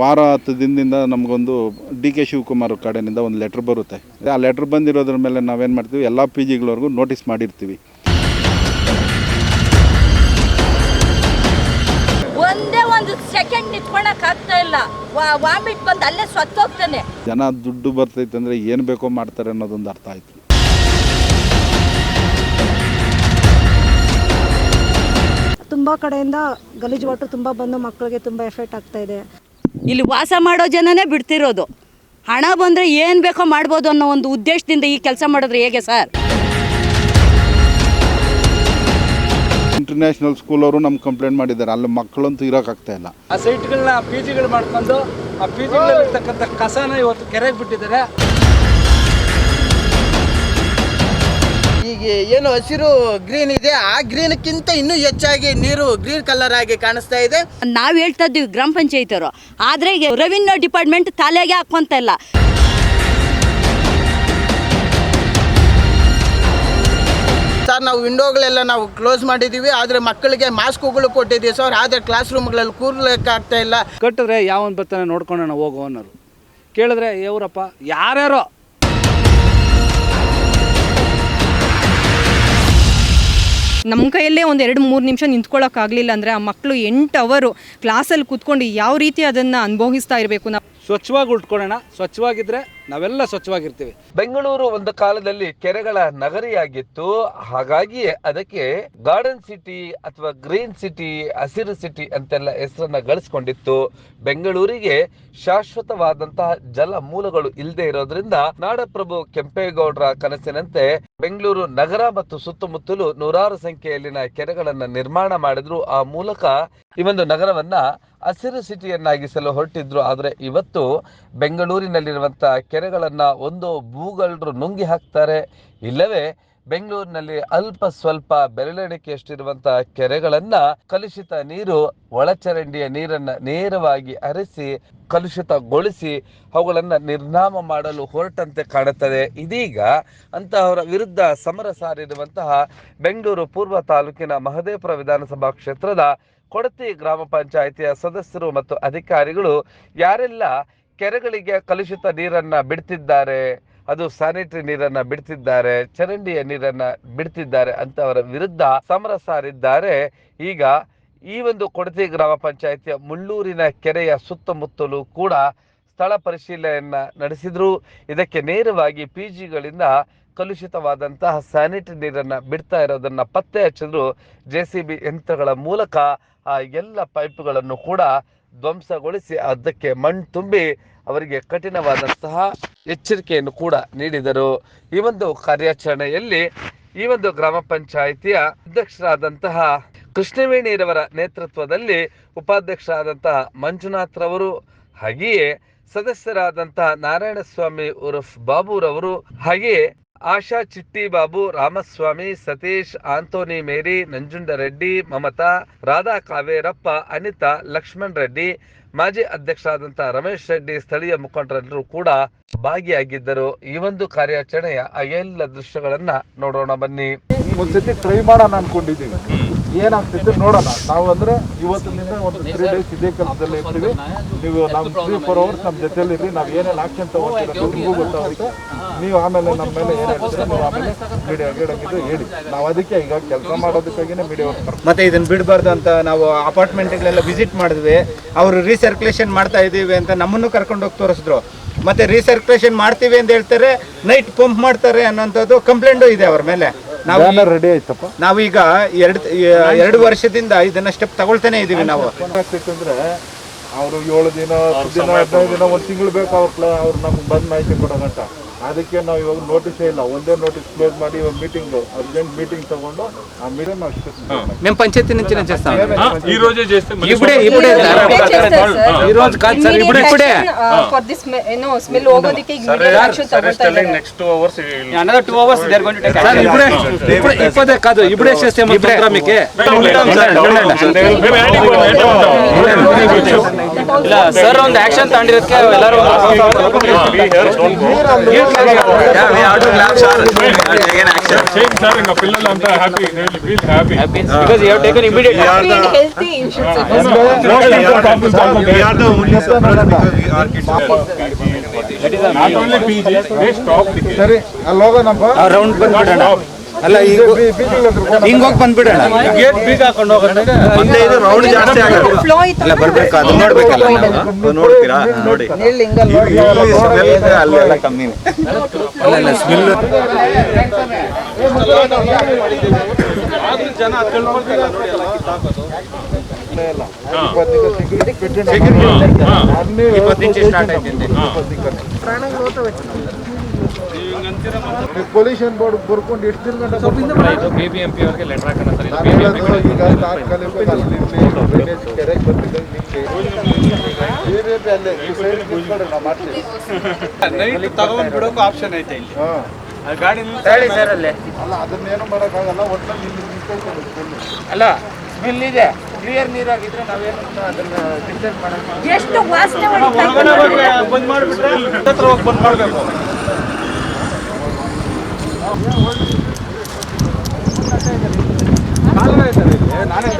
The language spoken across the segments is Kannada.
ವಾರ ಹತ್ತು ದಿನದಿಂದ ನಮಗೊಂದು ಡಿ ಕೆ ಶಿವಕುಮಾರ್ ಕಡೆಯಿಂದ ಒಂದು ಲೆಟ್ರ್ ಬರುತ್ತೆ. ಆ ಲೆಟ್ರ್ ಬಂದಿರೋದ್ರ ಮೇಲೆ ನಾವೇನು ಮಾಡ್ತೀವಿ ಎಲ್ಲ ಪಿ ಜಿಗಳವರೆಗೂ ನೋಟಿಸ್ ಮಾಡಿರ್ತೀವಿ. ಒಂದೇ ಒಂದು ಸೆಕೆಂಡ್ ನಿಂತ್ಕೊಳಕ್ ಆಗ್ತಾ ಇಲ್ಲ. ವಾಮಿಟ್ ಬಂದು ಅಲ್ಲೇ ಸತ್ತೋಗ್ತಾನೆ ಜನ ದುಡ್ಡು ಬರ್ತೈತೆ ಅಂದರೆ ಏನು ಬೇಕೋ ಮಾಡ್ತಾರೆ ಅನ್ನೋದೊಂದು ಅರ್ಥ ಆಯ್ತು. ತುಂಬ ಕಡೆಯಿಂದ ಗಲೀಜು ವಾಟರ್ ತುಂಬ ಬಂದು ಮಕ್ಕಳಿಗೆ ತುಂಬ ಎಫೆಕ್ಟ್ ಆಗ್ತಾ ಇದೆ. ಇಲ್ಲಿ ವಾಸ ಮಾಡೋ ಜನನೇ ಬಿಡ್ತಿರೋದು. ಹಣ ಬಂದರೆ ಏನು ಬೇಕೋ ಮಾಡ್ಬೋದು ಅನ್ನೋ ಒಂದು ಉದ್ದೇಶದಿಂದ ಈ ಕೆಲಸ ಮಾಡಿದ್ರೆ ಹೇಗೆ ಸರ್? ಇಂಟರ್ನ್ಯಾಷನಲ್ ಸ್ಕೂಲವರು ನಮ್ಗೆ ಕಂಪ್ಲೇಂಟ್ ಮಾಡಿದ್ದಾರೆ. ಅಲ್ಲಿ ಮಕ್ಕಳಂತೂ ಇರೋಕ್ಕಾಗ್ತಾ ಇಲ್ಲ. ಆ ಸೈಟ್ಗಳನ್ನ ಪಿ ಜಿಗಳು ಮಾಡ್ಕೊಂಡು ಆ ಪಿ ಜಿಗಳಿರ್ತಕ್ಕಂಥ ಕಸನ ಇವತ್ತು ಕೆರೆಗೆ ಬಿಟ್ಟಿದ್ದಾರೆ. ಈಗ ಏನು ಹಸಿರು ಗ್ರೀನ್ ಇದೆ. ಆ ಗ್ರೀನ್ಕ್ಕಿಂತ ಇನ್ನೂ ಹೆಚ್ಚಾಗಿ ನೀರು ಗ್ರೀನ್ ಕಲರ್ ಆಗಿ ಕಾಣಿಸ್ತಾ ಇದೆ. ನಾವು ಹೇಳ್ತಾ ಇದ್ದೀವಿ ಗ್ರಾಮ ಪಂಚಾಯತಿಯವರು ಆದರೆ ಈಗ ರೆವಿನ್ಯೂ ಡಿಪಾರ್ಟ್ಮೆಂಟ್ ತಲೆಗೆ ಹಾಕೊಂತ ಇಲ್ಲ ಸರ್ ನಾವು ವಿಂಡೋಗಳೆಲ್ಲ ನಾವು ಕ್ಲೋಸ್ ಮಾಡಿದ್ದೀವಿ. ಆದರೆ ಮಕ್ಕಳಿಗೆ ಮಾಸ್ಕ್ಗಳು ಕೊಟ್ಟಿದ್ದೀವಿ ಸರ್. ಆದರೆ ಕ್ಲಾಸ್ ರೂಮ್ಗಳಲ್ಲಿ ಕೂರ್ಲಿಕ್ಕೆ ಆಗ್ತಾ ಇಲ್ಲ. ಕಟ್ಟಿದ್ರೆ ಯಾವನ್ ಬರ್ತಾನೆ ನೋಡ್ಕೊಂಡು ಹೋಗೋ ಅನ್ನೋರು. ಕೇಳಿದ್ರೆ ಇವರಪ್ಪ ಯಾರ್ಯಾರೋ ನಮ್ಮ ಕೈಯಲ್ಲೇ ಒಂದು ಎರಡು ಮೂರು ನಿಮಿಷ ನಿಂತ್ಕೊಳ್ಳೋಕ್ಕಾಗಲಿಲ್ಲ ಅಂದರೆ ಆ ಮಕ್ಕಳು ಎಂಟು ಅವರು ಕ್ಲಾಸಲ್ಲಿ ಕೂತ್ಕೊಂಡು ಯಾವ ರೀತಿ ಅದನ್ನು ಅನುಭವಿಸ್ತಾ ಇರಬೇಕು ನಾವು. ಸ್ವಚ್ಛವಾಗಿ ಉಟ್ಕೊಳ್ಳೋಣ. ಸ್ವಚ್ಛವಾಗಿದ್ರೆ ನಾವೆಲ್ಲ ಸ್ವಚ್ಛವಾಗಿರ್ತೀವಿ. ಬೆಂಗಳೂರು ಒಂದು ಕಾಲದಲ್ಲಿ ಕೆರೆಗಳ ನಗರಿಯಾಗಿತ್ತು. ಹಾಗಾಗಿ ಅದಕ್ಕೆ ಗಾರ್ಡನ್ ಸಿಟಿ ಅಥವಾ ಗ್ರೀನ್ ಸಿಟಿ, ಹಸಿರು ಸಿಟಿ ಅಂತೆಲ್ಲ ಹೆಸರನ್ನ ಗಳಿಸ್ಕೊಂಡಿತ್ತು. ಬೆಂಗಳೂರಿಗೆ ಶಾಶ್ವತವಾದಂತಹ ಜಲ ಮೂಲಗಳು ಇಲ್ಲದೆ ಇರೋದ್ರಿಂದ ನಾಡಪ್ರಭು ಕೆಂಪೇಗೌಡರ ಕನಸಿನಂತೆ ಬೆಂಗಳೂರು ನಗರ ಮತ್ತು ಸುತ್ತಮುತ್ತಲು ನೂರಾರು ಸಂಖ್ಯೆಯಲ್ಲಿನ ಕೆರೆಗಳನ್ನ ನಿರ್ಮಾಣ ಮಾಡಿದ್ರು. ಆ ಮೂಲಕ ಈ ಒಂದು ನಗರವನ್ನ ಹಸಿರು ಸಿಟಿಯನ್ನಾಗಿಸಲು ಹೊರಟಿದ್ರು, ಆದರೆ ಇವತ್ತು ಬೆಂಗಳೂರಿನಲ್ಲಿರುವಂಥ ಕೆರೆಗಳನ್ನು ಒಂದು ಭೂಗಳ್ರು ನುಂಗಿ ಹಾಕ್ತಾರೆ. ಇಲ್ಲವೇ, ಬೆಂಗಳೂರಿನಲ್ಲಿ ಅಲ್ಪ ಸ್ವಲ್ಪ ಬೆರಳೆಣಿಕೆಯಷ್ಟಿರುವಂತಹ ಕೆರೆಗಳನ್ನ ಕಲುಷಿತ ನೀರು, ಒಳಚರಂಡಿಯ ನೀರನ್ನ ನೇರವಾಗಿ ಹರಿಸಿ, ಕಲುಷಿತಗೊಳಿಸಿ ಅವುಗಳನ್ನ ನಿರ್ನಾಮ ಮಾಡಲು ಹೊರಟಂತೆ ಕಾಣುತ್ತದೆ. ಇದೀಗ ಅಂತಹವರ ವಿರುದ್ಧ ಸಮರ ಸಾರಿರುವಂತಹ ಬೆಂಗಳೂರು ಪೂರ್ವ ತಾಲೂಕಿನ ಮಹದೇವಪುರ ವಿಧಾನಸಭಾ ಕ್ಷೇತ್ರದ ಕೊಡತಿ ಗ್ರಾಮ ಪಂಚಾಯಿತಿಯ ಸದಸ್ಯರು ಮತ್ತು ಅಧಿಕಾರಿಗಳು ಯಾರೆಲ್ಲ ಕೆರೆಗಳಿಗೆ ಕಲುಷಿತ ನೀರನ್ನ ಬಿಡ್ತಿದ್ದಾರೆ, ಅದು ಸ್ಯಾನಿಟರಿ ನೀರನ್ನ ಬಿಡ್ತಿದ್ದಾರೆ, ಚರಂಡಿಯ ನೀರನ್ನ ಬಿಡ್ತಿದ್ದಾರೆ ಅಂತವರ ವಿರುದ್ಧ ಸಮರ ಸಾರಿದ್ದಾರೆ. ಈಗ ಈ ಒಂದು ಕೊಡತಿ ಗ್ರಾಮ ಪಂಚಾಯಿತಿಯ ಮುಳ್ಳೂರಿನ ಕೆರೆಯ ಸುತ್ತಮುತ್ತಲೂ ಕೂಡ ಸ್ಥಳ ಪರಿಶೀಲನೆಯನ್ನ ನಡೆಸಿದ್ರು. ಇದಕ್ಕೆ ನೇರವಾಗಿ ಪಿ ಜಿಗಳಿಂದ ಕಲುಷಿತವಾದಂತಹ ಸ್ಯಾನಿಟರಿ ನೀರನ್ನ ಬಿಡ್ತಾ ಇರೋದನ್ನ ಪತ್ತೆ ಹಚ್ಚಿದ್ರು ಜೆ ಸಿ ಬಿ ಯಂತ್ರಗಳ ಮೂಲಕ, ಆ ಎಲ್ಲ ಪೈಪ್ಗಳನ್ನು ಕೂಡ ಧ್ವಂಸಗೊಳಿಸಿ ಅದಕ್ಕೆ ಮಣ್ಣು ತುಂಬಿ ಅವರಿಗೆ ಕಠಿಣವಾದಂತಹ ಎಚ್ಚರಿಕೆಯನ್ನು ಕೂಡ ನೀಡಿದರು. ಈ ಒಂದು ಕಾರ್ಯಾಚರಣೆಯಲ್ಲಿ ಈ ಒಂದು ಗ್ರಾಮ ಪಂಚಾಯಿತಿಯ ಅಧ್ಯಕ್ಷರಾದಂತಹ ಕೃಷ್ಣವೇಣಿರವರ ನೇತೃತ್ವದಲ್ಲಿ ಉಪಾಧ್ಯಕ್ಷರಾದಂತಹ ಮಂಜುನಾಥ್ರವರು ಹಾಗೆಯೇ ಸದಸ್ಯರಾದಂತಹ ನಾರಾಯಣಸ್ವಾಮಿ ಉರ್ಫ್ ಬಾಬುರವರು ಹಾಗೆಯೇ ಆಶಾ ಚಿಟ್ಟಿ ಬಾಬು ರಾಮಸ್ವಾಮಿ ಸತೀಶ್ ಆಂಟೋನಿ ಮೇರಿ ನಂಜುಂಡರೆಡ್ಡಿ ಮಮತಾ ರಾಧಾ ಕಾವೇರಪ್ಪ ಅನಿತಾ ಲಕ್ಷ್ಮಣ್ ರೆಡ್ಡಿ ಮಾಜಿ ಅಧ್ಯಕ್ಷರಾದಂತಹ ರಮೇಶ್ ರೆಡ್ಡಿ ಸ್ಥಳೀಯ ಮುಖಂಡರೆಲ್ಲರೂ ಕೂಡ ಭಾಗಿಯಾಗಿದ್ದರು. ಈ ಒಂದು ಕಾರ್ಯಾಚರಣೆಯ ಎಲ್ಲ ದೃಶ್ಯಗಳನ್ನ ನೋಡೋಣ ಬನ್ನಿ. ಒಂದ್ಸತಿ ಟ್ರೈ ಮಾಡೋಣ ಅನ್ಕೊಂಡಿದ್ದೀವಿ ಏನಾಗ್ತಿದೆ ನೋಡೋಣ. ನಾವು ಅಂದ್ರೆ ಇವತ್ತಿನಿಂದ ಒಂದು ತ್ರೀ ಡೇಸ್ ಇದೇ ಕೆಲಸದಲ್ಲಿ ಇರ್ತೀವಿ. ನೀವು ನಮ್ಮ ತ್ರೀ ಫೋರ್ ಅವರ್ಸ್ ನಮ್ಮ ಜೊತೆಲಿ ಇರಿ ನಾವು ಏನೇನು ಆಕ್ಷನ್ ತಗೊಳ್ತೀರ ನಿಮಗೂ ಗೊತ್ತಾಗುತ್ತೆ. ನೀವು ಆಮೇಲೆ ನಮ್ಮ ಮೇಲೆ ಏನು ನೀವು ಆಮೇಲೆ ಮೀಡಿಯಾ ಗಿಡಂಗಿದ್ದು ಹೇಳಿ. ನಾವು ಅದಕ್ಕೆ ಈಗ ಕೆಲಸ ಮಾಡೋದಕ್ಕಾಗಿನೇ ಮೀಡಿಯಾ ಮತ್ತೆ ಇದನ್ನ ಬಿಡಬಾರ್ದು ಅಂತ ನಾವು ಅಪಾರ್ಟ್ಮೆಂಟ್ಗಳೆಲ್ಲ ವಿಸಿಟ್ ಮಾಡಿದ್ವಿ. ಅವರು ರೀಸರ್ಕ್ಯುಲೇಷನ್ ಮಾಡ್ತಾ ಇದ್ದೀವಿ ಅಂತ ನಮ್ಮನ್ನು ಕರ್ಕೊಂಡು ಹೋಗಿ ತೋರಿಸಿದ್ರು. ಮತ್ತೆ ರೀಸರ್ಕ್ಯುಲೇಷನ್ ಮಾಡ್ತೀವಿ ಅಂತ ಹೇಳ್ತಾರೆ ನೈಟ್ ಪಂಪ್ ಮಾಡ್ತಾರೆ ಅನ್ನೋಂಥದ್ದು ಕಂಪ್ಲೇಂಟು ಇದೆ ಅವ್ರ ಮೇಲೆ. ನಾವು ರೆಡಿ ಆಯ್ತಪ್ಪ. ನಾವೀಗ ಎರಡು ಎರಡು ವರ್ಷದಿಂದ ಇದನ್ನ ಸ್ಟೆಪ್ ತಗೊಳ್ತಾನೆ ಇದೀವಿ ನಾವು. ಅಂದ್ರೆ ಅವರು ಏಳು ದಿನ ಹತ್ತು ದಿನ ಹದಿನೈದು ದಿನ ಒಂದು ತಿಂಗಳು ಬೇಕು ಅವ್ರ ಅವ್ರು ನಮ್ಗೆ ಬಂದು ಮಾಹಿತಿ ಕೊಡೋಗಂಟ ಅದಕ್ಕೆ ನಾವು ಇವಾಗ ನೋಟಿಸ್ ಇಲ್ಲ ಒಂದೇ ನೋಟಿಸ್ ಕ್ಲೋಸ್ ಮಾಡಿ ಇವಾಗ ಮೀಟಿಂಗ್ ಅರ್ಜೆಂಟ್ ಮೀಟಿಂಗ್ ತಗೊಂಡು ಆ ಮೀಟಿಂಗ್ ನಾವು మేము పంచాయతీ నుంచి నేను చేస్తాం. ఈ రోజే చేస్తే ఇప్పుడే ఇప్పుడే సార్. ఈ రోజు కాదు సార్ ఇప్పుడు ఇప్పుడే. ಫಾರ್ ದಿಸ್ ಏನೋ ಸ್ಮೆಲ್ ಹೋಗೋದಕ್ಕೆ ಈಗ ಆಕ್ಷನ್ ತಗೊಳ್ತಾ ಇದ್ದಾರೆ next hours another two hours there going to take sir ఇప్పుడే ఇప్పుడు ఇప్పుడే కాదు ఇప్పుడే చేస్తే ఏమవుతుందిరా మీకు. ఉంటాం సార్ ఉంటాం సార్ మేము యాడ్ ఉంటాం ಇಲ್ಲ ಸರ್ ಒಂದು ಆಕ್ಷನ್ ತಗೊಂಡಿರೋದಕ್ಕೆ ಎಲ್ಲರೂ ಬಿಕಾಸ್ ಯು ಟೇಕನ್ ಇಮಿಡಿಯೇಟ್ ಸರಿ ಅಲ್ಲಿ ಹೋಗೋಣಪ್ಪ ರೌಂಡ್ ಬಂದ್ಬಿಡೋಣ. ಅಲ್ಲ ಈಗ ಹಿಂಗ್ ಹೋಗಿ ಬಂದ್ಬಿಡೋಣ. ಗೇಟ್ ಬೀಗ ಹಾಕೊಂಡು ಹೋಗೋದ್ರೆ ರೌಂಡ್ ಜಾಸ್ತಿ ಅಲ್ಲ ಬರ್ಬೇಕು? ಅದು ನೋಡ್ಬೇಕಲ್ಲ ನಾವು? ನೋಡ್ತೀರಾ? ನೋಡಿ. ಅಲ್ಲೆಲ್ಲ ಕಮ್ಮಿನೇ ಅಲ್ಲ ಸ್ಮೆಲ್ ಜನ ನೋಡಿ ಎಲ್ಲ ಇಪ್ಪತ್ತು ಇಂಚು ಸ್ಟಾರ್ಟ್ ಆಯ್ತು. ಪೊಲ್ಯೂಷನ್ ಬೋರ್ಡ್ ಬರ್ಕೊಂಡು ಎಷ್ಟು ದಿನ ಗಂಟೆ ಬಿ ಬಿ ಎಂ ಪಿ ಅವ್ರಿಗೆ ಲೆಟರ್ ಹಾಕೋಣ ಸರ್. ಈಗ ತಾತ್ಕಾಲಿಕ ಅಲ್ಲಿ ಡ್ರೈನೇಜ್ ಕೆರೆಗೆ ಅಲ್ಲೇ ಈ ನಾವು ಮಾಡ್ತೀವಿ. ನೈಟ್ ತಗೊಂಡ್ ಬಿಡೋಕು ಆಪ್ಷನ್ ಐತೆ ಇಲ್ಲಿ. ಹಾ. ಆ ಗಾಡಿ ಅಲ್ಲ. ಅದನ್ನೇನು ಮಾಡೋಕ್ಕಾಗಲ್ಲ ಒಟ್ಟಿನಲ್ಲಿ ಇಲ್ಲಿ. ಅಲ್ಲ ಸ್ಮೆಲ್ ಇದೆ. ಕ್ಲಿಯರ್ ನೀರಾಗಿದ್ರೆ ನಾವೇನು ಅದನ್ನ ಡಿಸ್ಟರ್ಬ್ ಎಷ್ಟು ವಾಸನೆ ಬಂದ್ ಮಾಡಿಬಿಟ್ರೆ ಹತ್ರ ಹೋಗಿ ಬಂದ್ ಮಾಡಬೇಕು. ನಾನೇ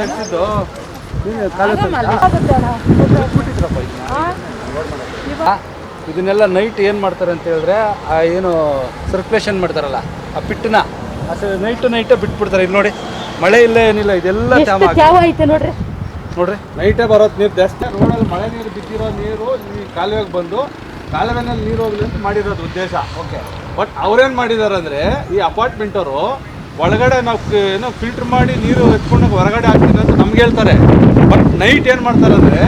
ಇದನ್ನೆಲ್ಲ ನೈಟ್ ಏನು ಮಾಡ್ತಾರೆ ಅಂತ ಹೇಳಿದ್ರೆ ಆ ಏನು ಸರ್ಕ್ಯುಲೇಷನ್ ಮಾಡ್ತಾರಲ್ಲ ಆ ಪಿಟ್ಟನ್ನ ನೈಟ್ ನೈಟೇ ಬಿಟ್ಬಿಡ್ತಾರೆ. ಇಲ್ಲಿ ನೋಡಿ ಮಳೆ ಇಲ್ಲ ಏನಿಲ್ಲ ಇದೆಲ್ಲ ಐತೆ ನೋಡ್ರಿ? ನೋಡ್ರಿ. ನೈಟೇ ಬರೋದು ನೀರು ಜಾಸ್ತಿ ರೋಡಲ್ಲಿ ಮಳೆ ನೀರು ಬಿದ್ದಿರೋ ನೀರು ಈ ಕಾಲುವೆಗೆ ಬಂದು ಕಾಲುವೆನಲ್ಲಿ ನೀರು ಹೋಗಲಿ ಅಂತ ಮಾಡಿರೋದು ಉದ್ದೇಶ. ಓಕೆ ಬಟ್ ಅವ್ರೇನು ಮಾಡಿದ್ದಾರೆ ಅಂದರೆ ಈ ಅಪಾರ್ಟ್ಮೆಂಟ್ ಅವರು ಒಳಗಡೆ ನಾವು ಏನೋ ಫಿಲ್ಟರ್ ಮಾಡಿ ನೀರು ಎತ್ಕೊಂಡು ಹೊರಗಡೆ ಹಾಕ್ತೀನಿ ಅಂತ ನಮ್ಗೆ ಹೇಳ್ತಾರೆ. ಬಟ್ ನೈಟ್ ಏನು ಮಾಡ್ತಾರೆ ಅಂದರೆ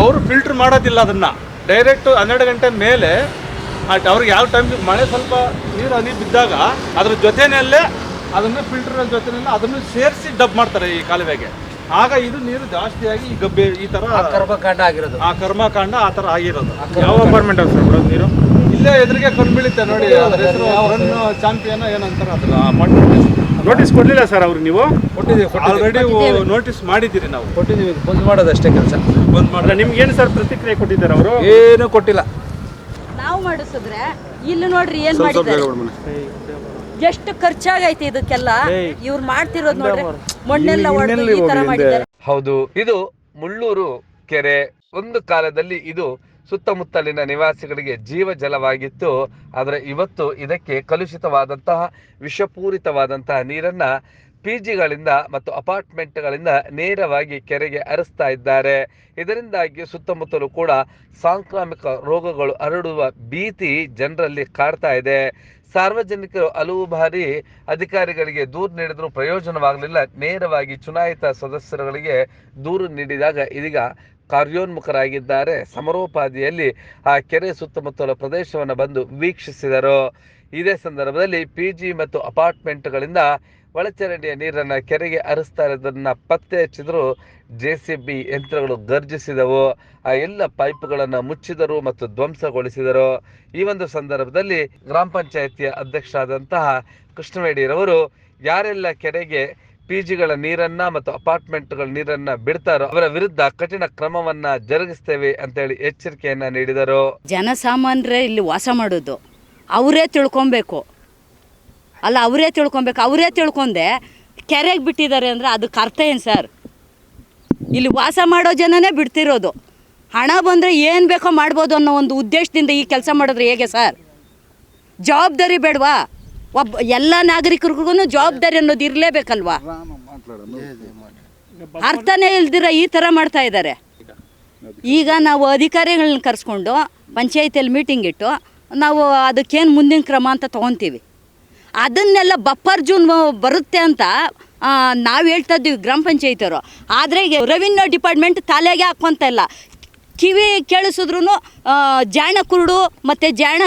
ಅವರು ಫಿಲ್ಟರ್ ಮಾಡೋದಿಲ್ಲ ಅದನ್ನು. ಡೈರೆಕ್ಟು ಹನ್ನೆರಡು ಗಂಟೆ ಮೇಲೆ ಅವ್ರಿಗೆ ಯಾವ ಟೈಮ್ ಮಳೆ ಸ್ವಲ್ಪ ನೀರು ಹನಿ ಬಿದ್ದಾಗ ಅದ್ರ ಜೊತೆಯಲ್ಲೇ ಅದನ್ನು ಫಿಲ್ಟರ್ ಜೊತೆನಲ್ಲೇ ಅದನ್ನು ಸೇರಿಸಿ ಡಬ್ ಮಾಡ್ತಾರೆ ಈ ಕಾಲುವೆಗೆ. ಆಗ ಇದು ನೀರು ಜಾಸ್ತಿಯಾಗಿ ಈ ಗಬ್ಬೆ ಈ ತರ ಕರ್ಮಕಾಂಡ ಆಗಿರೋದು. ಆ ಕರ್ಮಕಾಂಡ ಆ ತರ ಆಗಿರೋದು. ಯಾವ ಅಪಾರ್ಟ್ಮೆಂಟ್ ನೀರು? ಇಲ್ಲೇ ಎದುರಿಗೆ ಕಂಡುಬೀಳುತ್ತೆ ನೋಡಿ ಅದ್ರ ಹೆಸರು ರನ್ ಚಾಂಪಿಯನ್ ಏನಂತಾರೆ ಅದ್ರ ಅಪಾರ್ಟ್ಮೆಂಟ್ ನೋಟಿಸ್ ಕೊಡಲಿಲ್ಲ ಸರ್ ಅವ್ರು ನೀವು? ಕೊಟ್ಟಿದ್ದೀವಿ ಆಲ್ರೆಡಿ ನೋಟಿಸ್ ಮಾಡಿದ್ದೀರಿ ನಾವು. ಕೊಟ್ಟಿದ್ದೀವಿ. ಬಂದ್ ಮಾಡೋದಷ್ಟೇ ಕೆಲಸ. ಬಂದ್ ಮಾಡಿದ್ರೆ ನಿಮ್ಗೆ ಏನು ಸರ್ ಪ್ರತಿಕ್ರಿಯೆ ಕೊಟ್ಟಿದ್ದಾರೆ ಅವರು? ಏನು ಕೊಟ್ಟಿಲ್ಲ. ನಾವು ಮಾಡಿಸಿದ್ರೆ ಇಲ್ಲಿ ನೋಡ್ರಿ ಏನ್ ಮಾಡಿದ್ದಾರೆ. ಎಷ್ಟು ಖರ್ಚಾಗೈತೆ ಇದಕ್ಕೆಲ್ಲ? ಇವ್ರು ಮಾಡ್ತಿರೋದು ನೋಡ್ರಿ ಮಣ್ಣೆಲ್ಲ ಹೊಡೆದು ಈ ತರ ಮಾಡಿದ್ದಾರೆ. ಹೌದು ಇದು ಮುಳ್ಳೂರು ಕೆರೆ. ಒಂದು ಕಾಲದಲ್ಲಿ ಇದು ಸುತ್ತಮುತ್ತಲಿನ ನಿವಾಸಿಗಳಿಗೆ ಜೀವ ಜಲವಾಗಿತ್ತು. ಆದರೆ ಇವತ್ತು ಇದಕ್ಕೆ ಕಲುಷಿತವಾದಂತಹ ವಿಷಪೂರಿತವಾದಂತಹ ನೀರನ್ನ ಪಿಜಿಗಳಿಂದ ಮತ್ತು ಅಪಾರ್ಟ್ಮೆಂಟ್ಗಳಿಂದ ನೇರವಾಗಿ ಕೆರೆಗೆ ಹರಿಸ್ತಾ ಇದ್ದಾರೆ. ಇದರಿಂದಾಗಿ ಸುತ್ತಮುತ್ತಲು ಕೂಡ ಸಾಂಕ್ರಾಮಿಕ ರೋಗಗಳು ಹರಡುವ ಭೀತಿ ಜನರಲ್ಲಿ ಕಾಡ್ತಾ ಇದೆ. ಸಾರ್ವಜನಿಕರು ಹಲವು ಬಾರಿ ಅಧಿಕಾರಿಗಳಿಗೆ ದೂರು ನೀಡಿದರೂ ಪ್ರಯೋಜನವಾಗಲಿಲ್ಲ. ನೇರವಾಗಿ ಚುನಾಯಿತ ಸದಸ್ಯರುಗಳಿಗೆ ದೂರು ನೀಡಿದಾಗ ಇದೀಗ ಕಾರ್ಯೋನ್ಮುಖರಾಗಿದ್ದಾರೆ. ಸಮರೋಪಾದಿಯಲ್ಲಿ ಆ ಕೆರೆ ಸುತ್ತಮುತ್ತಲ ಪ್ರದೇಶವನ್ನು ಬಂದು ವೀಕ್ಷಿಸಿದರು. ಇದೇ ಸಂದರ್ಭದಲ್ಲಿ ಪಿ ಜಿ ಮತ್ತು ಅಪಾರ್ಟ್ಮೆಂಟ್ಗಳಿಂದ ಒಳಚರಂಡಿಯ ನೀರನ್ನು ಕೆರೆಗೆ ಹರಿಸ್ತಾ ಇರೋದನ್ನು ಪತ್ತೆ ಹಚ್ಚಿದ್ರು ಜೆ ಸಿ ಬಿ ಯಂತ್ರಗಳು ಗರ್ಜಿಸಿದವು. ಆ ಎಲ್ಲ ಪೈಪ್ಗಳನ್ನು ಮುಚ್ಚಿದರು ಮತ್ತು ಧ್ವಂಸಗೊಳಿಸಿದರು. ಈ ಒಂದು ಸಂದರ್ಭದಲ್ಲಿ ಗ್ರಾಮ ಪಂಚಾಯತಿಯ ಅಧ್ಯಕ್ಷರಾದಂತಹ ಕೃಷ್ಣವೇಡಿರವರು ಯಾರೆಲ್ಲ ಕೆರೆಗೆ ಪಿ ಜಿಗಳ ನೀರನ್ನ ಮತ್ತು ಅಪಾರ್ಟ್ಮೆಂಟ್ಗಳ ನೀರನ್ನ ಬಿಡ್ತಾರೋ ಅವರ ವಿರುದ್ಧ ಕಠಿಣ ಕ್ರಮವನ್ನ ಜರುಗಿಸ್ತೇವೆ ಅಂತೇಳಿ ಎಚ್ಚರಿಕೆಯನ್ನ ನೀಡಿದರು. ಜನಸಾಮಾನ್ಯರೇ ಇಲ್ಲಿ ವಾಸ ಮಾಡೋದು. ಅವರೇ ತಿಳ್ಕೊಬೇಕು. ಅಲ್ಲ, ಅವರೇ ತಿಳ್ಕೊಬೇಕು. ಅವರೇ ತಿಳ್ಕೊಂಡೆ, ಕೆರೆಗೆ ಬಿಟ್ಟಿದ್ದಾರೆ ಅಂದರೆ ಅದಕ್ಕೆ ಅರ್ಥ ಏನು ಸರ್? ಇಲ್ಲಿ ವಾಸ ಮಾಡೋ ಜನನೇ ಬಿಡ್ತಿರೋದು. ಹಣ ಬಂದರೆ ಏನು ಬೇಕೋ ಮಾಡ್ಬೋದು ಅನ್ನೋ ಒಂದು ಉದ್ದೇಶದಿಂದ ಈ ಕೆಲಸ ಮಾಡಿದ್ರೆ ಹೇಗೆ ಸರ್? ಜವಾಬ್ದಾರಿ ಬೇಡವಾ? ಒಬ್ಬ, ಎಲ್ಲ ನಾಗರಿಕರಿಗೂ ಜವಾಬ್ದಾರಿ ಅನ್ನೋದು ಇರಲೇಬೇಕಲ್ವಾ? ಅರ್ಥನೇ ಇಲ್ದಿರ ಈ ಥರ ಮಾಡ್ತಾ ಇದ್ದಾರೆ. ಈಗ ನಾವು ಅಧಿಕಾರಿಗಳನ್ನ ಕರೆಸ್ಕೊಂಡು, ಪಂಚಾಯತಿಯಲ್ಲಿ ಮೀಟಿಂಗ್ ಇಟ್ಟು, ನಾವು ಅದಕ್ಕೇನು ಮುಂದಿನ ಕ್ರಮ ಅಂತ ತೊಗೊತೀವಿ. ಅದನ್ನೆಲ್ಲ ಬಪ್ಪರ್ ಜೂನ್ ಬರುತ್ತೆ ಅಂತ ನಾವು ಹೇಳ್ತಾ ಇದ್ದೀವಿ ಗ್ರಾಮ ಪಂಚಾಯತಿಯವರು. ಆದರೆ ರೆವಿನ್ಯೂ ಡಿಪಾರ್ಟ್ಮೆಂಟ್ ತಲೆಗೆ ಹಾಕುವಂತ ಇಲ್ಲ. ಕಿವಿ ಕೇಳಿಸಿದ್ರು ಜಾಣ ಕುರುಡು ಮತ್ತು ಜಾಣ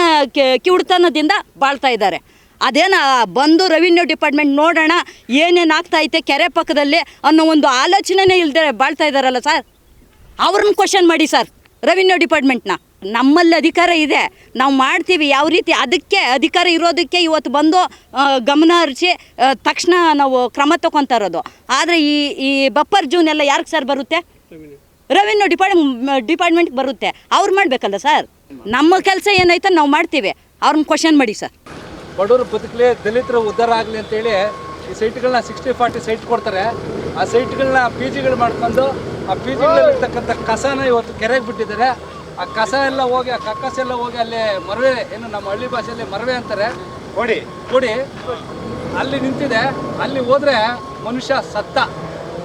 ಕಿವುಡ್ತನದಿಂದ ಬಾಳ್ತಾ ಇದ್ದಾರೆ. ಅದೇನ, ಬಂದು ರೆವಿನ್ಯೂ ಡಿಪಾರ್ಟ್ಮೆಂಟ್ ನೋಡೋಣ ಏನೇನು ಆಗ್ತಾ ಐತೆ ಕೆರೆ ಪಕ್ಕದಲ್ಲಿ ಅನ್ನೋ ಒಂದು ಆಲೋಚನೆನೇ ಇಲ್ಲದೆ ಬಾಳ್ತಾ ಇದ್ದಾರಲ್ಲ ಸರ್ ಅವ್ರನ್ನ ಕ್ವಶನ್ ಮಾಡಿ ಸರ್ ರೆವಿನ್ಯೂ ಡಿಪಾರ್ಟ್ಮೆಂಟ್ನ ನಮ್ಮಲ್ಲಿ ಅಧಿಕಾರ ಇದೆ. ನಾವು ಮಾಡ್ತೀವಿ ಯಾವ ರೀತಿ ಅದಕ್ಕೆ ಅಧಿಕಾರ ಇರೋದಕ್ಕೆ ಇವತ್ತು ಬಂದು ಗಮನ ಹರಿಸಿ ತಕ್ಷಣ ನಾವು ಕ್ರಮ ತಗೊತಾ ಇರೋದು. ಆದರೆ ಈ ಈ ಬಪ್ಪರ್ ಜೂನ್ ಎಲ್ಲ ಯಾರಿಗೆ ಸರ್ ಬರುತ್ತೆ? ರೆವೆನ್ಯೂ ಡಿಪಾರ್ಟ್ ಡಿಪಾರ್ಟ್ಮೆಂಟ್ಗೆ ಬರುತ್ತೆ. ಅವ್ರು ಮಾಡಬೇಕಲ್ಲ ಸರ್ ನಮ್ಮ ಕೆಲಸ ಏನೈತೆ ನಾವು ಮಾಡ್ತೀವಿ. ಅವ್ರನ್ನ ಕ್ವಶನ್ ಮಾಡಿ ಸರ್ ಬಡವರು ಬದುಕಲಿ ದಲಿತರು ಉದ್ಧಾರ ಆಗಲಿ ಅಂತೇಳಿ ಈ ಸೈಟ್ಗಳನ್ನ ಸಿಕ್ಸ್ಟಿ ಫಾರ್ಟಿ ಸೈಟ್ ಕೊಡ್ತಾರೆ. ಆ ಸೈಟ್ಗಳನ್ನ ಪಿ ಜಿಗಳು ಮಾಡ್ಕೊಂಡು, ಆ ಪಿ ಜಿಗಳಿರ್ತಕ್ಕಂಥ ಕಸನ ಇವತ್ತು ಕೆರೆಗೆ ಬಿಟ್ಟಿದ್ದಾರೆ. ಆ ಕಸ ಎಲ್ಲ ಹೋಗಿ ಆ ಕಕ್ಕಸ ಎಲ್ಲ ಹೋಗಿ ಅಲ್ಲಿ ಮರವೆ ಏನು ನಮ್ಮ ಹಳ್ಳಿ ಭಾಷೆಯಲ್ಲಿ ಮರವೆ ಅಂತಾರೆ. ಕೊಡಿ. ಕೊಡಿ. ಅಲ್ಲಿ ನಿಂತಿದೆ. ಅಲ್ಲಿ ಹೋದ್ರೆ ಮನುಷ್ಯ ಸತ್ತ.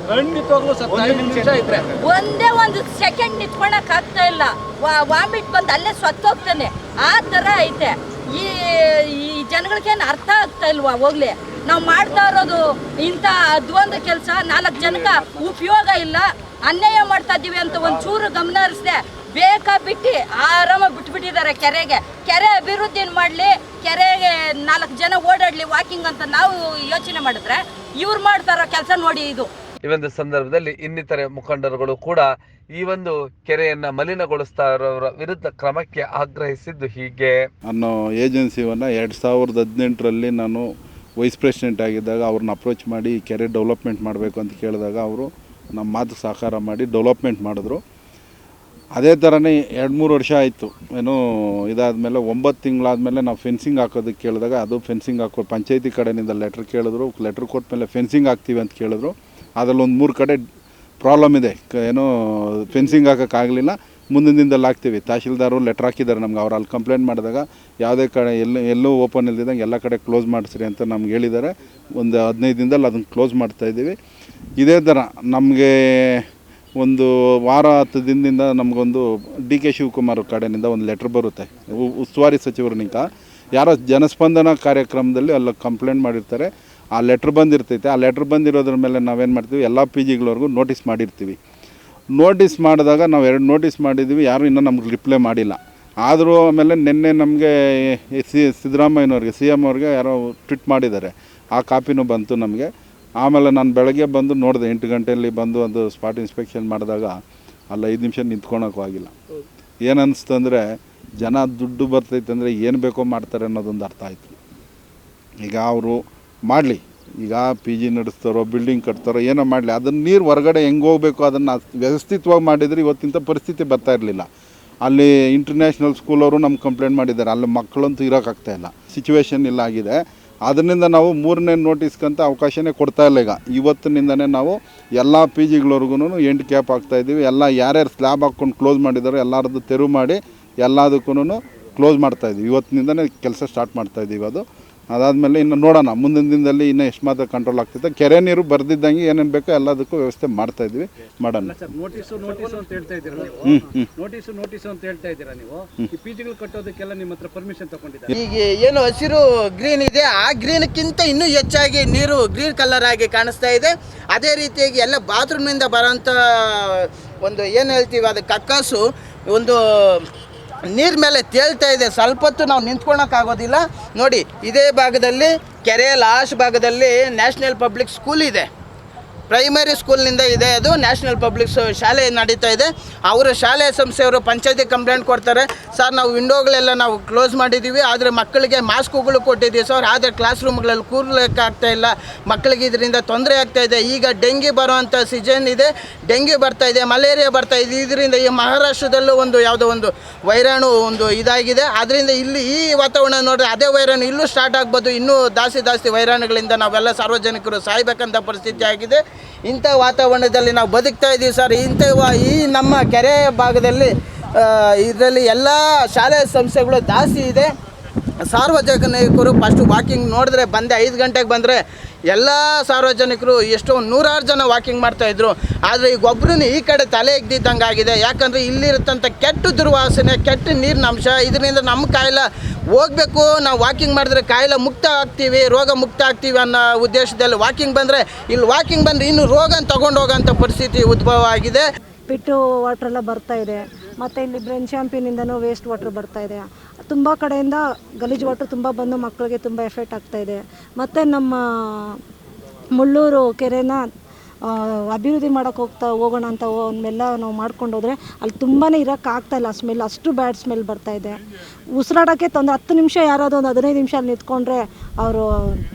ಖಂಡಿತವಾಗ್ಲೂ ಸತ್ತ. ಐದು ನಿಮಿಷ ಇದ್ರೆ. ಒಂದೇ ಒಂದು ಸೆಕೆಂಡ್ ನಿಂತ್ಕೊಳಕ್ ಆಗ್ತಾ ಇಲ್ಲ. ವಾಮಿಟ್ ಬಂದು ಅಲ್ಲೇ ಸತ್ತೋಗ್ತಾನೆ ಆ ತರ ಐತೆ. ಈ ಈ ಜನಗಳಿಗೇನು ಅರ್ಥ ಆಗ್ತಾ ಇಲ್ವಾ ಹೋಗ್ಲಿ? ನಾವು ಮಾಡ್ತಾ ಇರೋದು ಇಂಥ ಅದ್ವಂದ ಕೆಲಸ. ನಾಲ್ಕು ಜನಕ್ಕೆ ಉಪಯೋಗ ಇಲ್ಲ. ಅನ್ಯಾಯ ಮಾಡ್ತಾ ಇದ್ದೀವಿ ಅಂತ ಒಂದು ಚೂರು ಗಮನ ಹರಿಸ್ದೆ. ಬೇಕಾ ಬಿಟ್ಟು ಆರಾಮ ಬಿಟ್ಬಿಟ್ಟಿದ್ದಾರೆ ಕೆರೆಗೆ. ಕೆರೆ ಅಭಿವೃದ್ಧಿ ಮಾಡಲಿ? ಕೆರೆಗೆ ನಾಲ್ಕು ಜನ ಓಡಾಡಲಿ ವಾಕಿಂಗ್ ಅಂತ ನಾವು ಯೋಚನೆ ಮಾಡಿದ್ರೆ ಇವ್ರು ಮಾಡ್ತಾರೋ ಕೆಲಸ ನೋಡಿ ಇದು. ಈ ಒಂದು ಸಂದರ್ಭದಲ್ಲಿ ಇನ್ನಿತರೆ ಮುಖಂಡರುಗಳು ಕೂಡ ಈ ಒಂದು ಕೆರೆಯನ್ನ ಮಲಿನಗೊಳಿಸ್ತಾ ಇರೋರ ವಿರುದ್ಧ ಕ್ರಮಕ್ಕೆ ಆಗ್ರಹಿಸಿದ್ದು ಹೀಗೆ. ಅನ್ನೋ ಏಜೆನ್ಸಿವನ್ನ ಎರಡ್ ಸಾವಿರದ ಹದಿನೆಂಟರಲ್ಲಿ ನಾನು ವೈಸ್ ಪ್ರೆಸಿಡೆಂಟ್ ಆಗಿದ್ದಾಗ ಅವ್ರನ್ನ ಅಪ್ರೋಚ್ ಮಾಡಿ ಈ ಕೆರೆ ಡೆವಲಪ್ಮೆಂಟ್ ಮಾಡಬೇಕು ಅಂತ ಕೇಳಿದಾಗ ಅವರು ನಮ್ಮ ಮಾತು ಸಹಕಾರ ಮಾಡಿ ಡೆವಲಪ್ಮೆಂಟ್ ಮಾಡಿದ್ರು. ಅದೇ ಥರನೇ ಎರಡು ಮೂರು ವರ್ಷ ಆಯಿತು. ಏನು ಇದಾದಮೇಲೆ ಒಂಬತ್ತು ತಿಂಗಳಾದಮೇಲೆ ನಾವು ಫೆನ್ಸಿಂಗ್ ಹಾಕೋದಕ್ಕೆ ಕೇಳಿದಾಗ ಅದು ಫೆನ್ಸಿಂಗ್ ಹಾಕೋ ಪಂಚಾಯತಿ ಕಡೆಯಿಂದ ಲೆಟ್ರ್ ಕೇಳಿದ್ರು ಲೆಟ್ರ್ ಕೊಟ್ಟ ಮೇಲೆ ಫೆನ್ಸಿಂಗ್ ಹಾಕ್ತೀವಿ ಅಂತ ಕೇಳಿದ್ರು. ಅದರಲ್ಲಿ ಒಂದು ಮೂರು ಕಡೆ ಪ್ರಾಬ್ಲಮ್ ಇದೆ. ಏನು ಫೆನ್ಸಿಂಗ್ ಹಾಕೋಕ್ಕಾಗಲಿಲ್ಲ ಮುಂದಿನ ದಿನದಲ್ಲಿ ಹಾಕ್ತೀವಿ. ತಹಶೀಲ್ದಾರು ಲೆಟ್ರ್ ಹಾಕಿದ್ದಾರೆ ನಮ್ಗೆ. ಅವ್ರು ಅಲ್ಲಿ ಕಂಪ್ಲೇಂಟ್ ಮಾಡಿದಾಗ ಯಾವುದೇ ಕಡೆ ಎಲ್ಲೂ ಎಲ್ಲೂ ಓಪನ್ ಇಲ್ದಿದ್ದಂಗೆ ಎಲ್ಲ ಕಡೆ ಕ್ಲೋಸ್ ಮಾಡಿಸ್ರಿ ಅಂತ ನಮ್ಗೆ ಹೇಳಿದ್ದಾರೆ. ಒಂದು ಹದಿನೈದು ದಿನದಲ್ಲಿ ಅದನ್ನು ಕ್ಲೋಸ್ ಮಾಡ್ತಾಯಿದ್ದೀವಿ ಇದೇ ಥರ ನಮಗೆ ಒಂದು ವಾರ ಹತ್ತು ದಿನದಿಂದ ನಮಗೊಂದು ಡಿ ಕೆ ಶಿವಕುಮಾರ್ ಕಡೆಯಿಂದ ಒಂದು ಲೆಟ್ರ್ ಬರುತ್ತೆ. ಉ- ಉಸ್ತುವಾರಿ ಸಚಿವರನಿಂದ ಯಾರೋ ಜನಸ್ಪಂದನ ಕಾರ್ಯಕ್ರಮದಲ್ಲಿ ಅಲ್ಲಿ ಕಂಪ್ಲೇಂಟ್ ಮಾಡಿರ್ತಾರೆ. ಆ ಲೆಟ್ರ್ ಬಂದಿರ್ತೈತೆ. ಆ ಲೆಟ್ರ್ ಬಂದಿರೋದ್ರ ಮೇಲೆ ನಾವೇನು ಮಾಡ್ತೀವಿ? ಎಲ್ಲ ಪಿ ಜಿಗಳವರೆಗೂ ನೋಟಿಸ್ ಮಾಡಿರ್ತೀವಿ. ನೋಟಿಸ್ ಮಾಡಿದಾಗ ನಾವು ಎರಡು ನೋಟಿಸ್ ಮಾಡಿದ್ದೀವಿ ಯಾರೂ ಇನ್ನೂ ನಮ್ಗೆ ರಿಪ್ಲೈ ಮಾಡಿಲ್ಲ. ಆದರೂ ಆಮೇಲೆ ನಿನ್ನೆ ನಮಗೆ ಸಿ, ಸಿದ್ದರಾಮಯ್ಯನವ್ರಿಗೆ, ಸಿ ಎಂ ಅವ್ರಿಗೆ ಯಾರೋ ಟ್ವಿಟ್ ಮಾಡಿದ್ದಾರೆ. ಆ ಕಾಪಿನೂ ಬಂತು ನಮಗೆ. ಆಮೇಲೆ ನಾನು ಬೆಳಗ್ಗೆ ಬಂದು ನೋಡಿದೆ, ಎಂಟು ಗಂಟೆಯಲ್ಲಿ ಬಂದು ಒಂದು ಸ್ಪಾಟ್ ಇನ್ಸ್ಪೆಕ್ಷನ್ ಮಾಡಿದಾಗ ಅಲ್ಲಿ ಐದು ನಿಮಿಷ ನಿಂತ್ಕೊಳಕ್ಕೂ ಆಗಿಲ್ಲ. ಏನನ್ನಿಸ್ತು ಅಂದರೆ, ಜನ ದುಡ್ಡು ಬರ್ತೈತೆ ಅಂದರೆ ಏನು ಬೇಕೋ ಮಾಡ್ತಾರೆ ಅನ್ನೋದೊಂದು ಅರ್ಥ ಆಯಿತು. ಈಗ ಅವರು ಮಾಡಲಿ, ಈಗ ಪಿ ಜಿ ನಡೆಸ್ತಾರೋ ಬಿಲ್ಡಿಂಗ್ ಕಟ್ತಾರೋ, ಏನೋ ಮಾಡಲಿ ಅದನ್ನು ನೀರು ಹೊರಗಡೆ ಹೆಂಗೆ ಹೋಗಬೇಕು ಅದನ್ನು ವ್ಯವಸ್ಥಿತವಾಗಿ ಮಾಡಿದರೆ ಇವತ್ತಿಂಥ ಪರಿಸ್ಥಿತಿ ಬರ್ತಾ ಇರಲಿಲ್ಲ. ಅಲ್ಲಿ ಇಂಟರ್ನ್ಯಾಷನಲ್ ಸ್ಕೂಲವರು ನಮ್ಮ ಕಂಪ್ಲೇಂಟ್ ಮಾಡಿದ್ದಾರೆ, ಅಲ್ಲಿ ಮಕ್ಕಳಂತೂ ಇರೋಕ್ಕಾಗ್ತಾ ಇಲ್ಲ. ಸಿಚುವೇಶನ್ ಇಲ್ಲ ಆಗಿದೆ ಅದರಿಂದ ನಾವು ಮೂರನೇ ನೋಟಿಸ್ಕಂತ ಅವಕಾಶನೇ ಕೊಡ್ತಾ ಇಲ್ಲ ಈಗ. ಇವತ್ತಿನಿಂದನೇ ನಾವು ಎಲ್ಲ ಪಿ ಜಿಗಳವ್ರಿಗೂ ಎಂಟು ಕ್ಯಾಪ್ ಹಾಕ್ತಾಯಿದ್ದೀವಿ ಎಲ್ಲ ಯಾರ್ಯಾರು ಸ್ಲ್ಯಾಬ್ ಹಾಕ್ಕೊಂಡು ಕ್ಲೋಸ್ ಮಾಡಿದಾರೋ ಎಲ್ಲರದ್ದು ತೆರವು ಮಾಡಿ ಎಲ್ಲದಕ್ಕೂ ಕ್ಲೋಸ್ ಮಾಡ್ತಾಯಿದ್ದೀವಿ ಇವತ್ತಿನಿಂದನೇ ಕೆಲಸ ಸ್ಟಾರ್ಟ್ ಮಾಡ್ತಾಯಿದ್ದೀವಿ ಅದು. ಅದಾದಮೇಲೆ ಇನ್ನು ನೋಡೋಣ. ಮುಂದಿನ ದಿನದಲ್ಲಿ ಇನ್ನೂ ಎಷ್ಟು ಮಾತ್ರ ಕಂಟ್ರೋಲ್ ಆಗ್ತೈತೆ ಕೆರೆ ನೀರು ಬರ್ದಿದ್ದಂಗೆ ಏನೇನು ಬೇಕೋ ಎಲ್ಲದಕ್ಕೂ ವ್ಯವಸ್ಥೆ ಮಾಡ್ತಾ ಮಾಡ್ತಾಯಿದ್ವಿ ಮಾಡೋಣ. ಸರ್ ನೋಟಿಸು ನೋಟಿಸು ಅಂತ ಹೇಳ್ತಾ ಇದ್ದೀರಾ ಹ್ಞೂ ಹ್ಞೂ ನೋಟಿಸು ನೋಟಿಸು ಅಂತ ಹೇಳ್ತಾ ಇದ್ದೀರಾ ನೀವು? ಈ ಪಿ ಜಿಗಳು ಕಟ್ಟೋದಕ್ಕೆಲ್ಲ ನಿಮ್ಮ ಹತ್ರ ಪರ್ಮಿಷನ್ ತಗೊಂಡಿದ್ದಾರೆ. ಈಗ ಏನು ಹಸಿರು ಗ್ರೀನ್ ಇದೆ. ಆ ಗ್ರೀನ್ಕ್ಕಿಂತ ಇನ್ನೂ ಹೆಚ್ಚಾಗಿ ನೀರು ಗ್ರೀನ್ ಕಲರ್ ಆಗಿ ಕಾಣಿಸ್ತಾ ಇದೆ. ಅದೇ ರೀತಿಯಾಗಿ ಎಲ್ಲ ಬಾತ್ರೂಮ್ನಿಂದ ಬರೋಂಥ ಒಂದು ಏನು ಹೇಳ್ತೀವಿ ಅದು ಕಕ್ಕಾಸು ಒಂದು ನೀರ್ ಮೇಲೆ ತೇಲ್ತಾ ಇದೆ ಸ್ವಲ್ಪ ಹೊತ್ತು ನಾವು ನಿಂತ್ಕೊಳಕ್ಕಾಗೋದಿಲ್ಲ ನೋಡಿ, ಇದೇ ಭಾಗದಲ್ಲಿ ಕೆರೆ ಲಾಸ್ಟ್ ಭಾಗದಲ್ಲಿ ನ್ಯಾಷನಲ್ ಪಬ್ಲಿಕ್ ಸ್ಕೂಲ್ ಇದೆ. ಪ್ರೈಮರಿ ಸ್ಕೂಲ್ನಿಂದ ಇದೆ ಅದು, ನ್ಯಾಷನಲ್ ಪಬ್ಲಿಕ್ ಶಾಲೆ ನಡೀತಾ ಇದೆ. ಅವರು ಶಾಲೆ ಸಂಸ್ಥೆಯವರು ಪಂಚಾಯತಿ ಕಂಪ್ಲೇಂಟ್ ಕೊಡ್ತಾರೆ. ಸರ್, ನಾವು ವಿಂಡೋಗಳೆಲ್ಲ ನಾವು ಕ್ಲೋಸ್ ಮಾಡಿದ್ದೀವಿ, ಆದರೆ ಮಕ್ಕಳಿಗೆ ಮಾಸ್ಕ್ಗಳು ಕೊಟ್ಟಿದ್ದೀವಿ ಸರ್. ಆದರೆ ಕ್ಲಾಸ್ ರೂಮ್ಗಳಲ್ಲಿ ಕೂರ್ಲಿಕ್ಕಾಗ್ತಾ ಇಲ್ಲ. ಮಕ್ಕಳಿಗೆ ಇದರಿಂದ ತೊಂದರೆ ಆಗ್ತಾ ಇದೆ. ಈಗ ಡೆಂಗಿ ಬರುವಂಥ ಸೀಸನ್ ಇದೆ. ಡೆಂಗಿ ಬರ್ತಾ ಇದೆ, ಮಲೇರಿಯಾ ಬರ್ತಾ ಇದೆ. ಇದರಿಂದ ಈ ಮಹಾರಾಷ್ಟ್ರದಲ್ಲೂ ಒಂದು ಯಾವುದೋ ಒಂದು ವೈರಾಣು ಒಂದು ಇದಾಗಿದೆ. ಅದರಿಂದ ಇಲ್ಲಿ ಈ ವಾತಾವರಣ ನೋಡಿದ್ರೆ ಅದೇ ವೈರಾಣು ಇಲ್ಲೂ ಸ್ಟಾರ್ಟ್ ಆಗ್ಬೋದು. ಇನ್ನೂ ಜಾಸ್ತಿ ಜಾಸ್ತಿ ವೈರಾಣುಗಳಿಂದ ನಾವೆಲ್ಲ ಸಾರ್ವಜನಿಕರು ಸಾಯ್ಬೇಕಂತ ಪರಿಸ್ಥಿತಿ ಆಗಿದೆ. ಇಂಥ ವಾತಾವರಣದಲ್ಲಿ ನಾವು ಬದುಕ್ತಾ ಇದ್ದೀವಿ ಸರ್. ಇಂಥ ಈ ನಮ್ಮ ಕೆರೆ ಭಾಗದಲ್ಲಿ ಇದರಲ್ಲಿ ಎಲ್ಲ ಶಾಲೆ ಸಂಸ್ಥೆಗಳು ಜಾಸ್ತಿ ಇದೆ. ಸಾರ್ವಜನಿಕರು ಫಸ್ಟು ವಾಕಿಂಗ್ ನೋಡಿದ್ರೆ ಬಂದೆ ಐದು ಗಂಟೆಗೆ ಬಂದರೆ ಎಲ್ಲ ಸಾರ್ವಜನಿಕರು ಎಷ್ಟೋ ನೂರಾರು ಜನ ವಾಕಿಂಗ್ ಮಾಡ್ತಾಯಿದ್ರು ಆದರೆ ಈಗ ಒಬ್ಬರೂ ಈ ಕಡೆ ತಲೆ ಎಗ್ದಿದ್ದಂಗೆ ಆಗಿದೆ ಯಾಕಂದರೆ ಇಲ್ಲಿರತಂಥ ಕೆಟ್ಟ ದುರ್ವಾಸನೆ, ಕೆಟ್ಟ ನೀರಿನ ಅಂಶ ಇದರಿಂದ ನಮ್ಮ ಕಾಯಿಲೆ ಹೋಗಬೇಕು. ನಾವು ವಾಕಿಂಗ್ ಮಾಡಿದ್ರೆ ಕಾಯಿಲೆ ಮುಕ್ತ ಆಗ್ತೀವಿ, ರೋಗ ಮುಕ್ತ ಆಗ್ತೀವಿ ಅನ್ನೋ ಉದ್ದೇಶದಲ್ಲಿ ವಾಕಿಂಗ್ ಬಂದರೆ ಇಲ್ಲಿ ವಾಕಿಂಗ್ ಬಂದರೆ ಇನ್ನು ರೋಗನ ತಗೊಂಡು ಹೋಗೋಂಥ ಪರಿಸ್ಥಿತಿ ಉದ್ಭವ ಆಗಿದೆ. ಪಿಟ್ಟು ವಾಟ್ರೆಲ್ಲ ಬರ್ತಾ ಇದೆ. ಮತ್ತು ಇಲ್ಲಿ ಬ್ರೆನ್ ಚಾಂಪಿಯನಿಂದನೂ ವೇಸ್ಟ್ ವಾಟ್ರ್ ಬರ್ತಾ ಇದೆ. ತುಂಬ ಕಡೆಯಿಂದ ಗಲೀಜು ವಾಟ್ರ್ ತುಂಬ ಬಂದು ಮಕ್ಕಳಿಗೆ ತುಂಬ ಎಫೆಕ್ಟ್ ಆಗ್ತಾಯಿದೆ ಮತ್ತು ನಮ್ಮ ಮುಳ್ಳೂರು ಕೆರೆನ ಅಭಿವೃದ್ಧಿ ಮಾಡೋಕ್ಕೆ ಹೋಗ್ತಾ ಹೋಗೋಣ ಅಂತ ಅವನ್ನೆಲ್ಲ ನಾವು ಮಾಡ್ಕೊಂಡು ಹೋದರೆ ಅಲ್ಲಿ ತುಂಬಾ ಇರೋಕ್ಕಾಗ್ತಾ ಇಲ್ಲ ಸ್ಮೆಲ್ ಅಷ್ಟು ಬ್ಯಾಡ್ ಸ್ಮೆಲ್ ಬರ್ತಾ ಇದೆ. ಉಸಿರಾಡೋಕ್ಕೆ ತೊಂದರೆ ಹತ್ತು ನಿಮಿಷ ಯಾರಾದರೂ ಒಂದು ಹದಿನೈದು ನಿಮಿಷ ಅಲ್ಲಿ ನಿಂತ್ಕೊಂಡ್ರೆ ಅವರು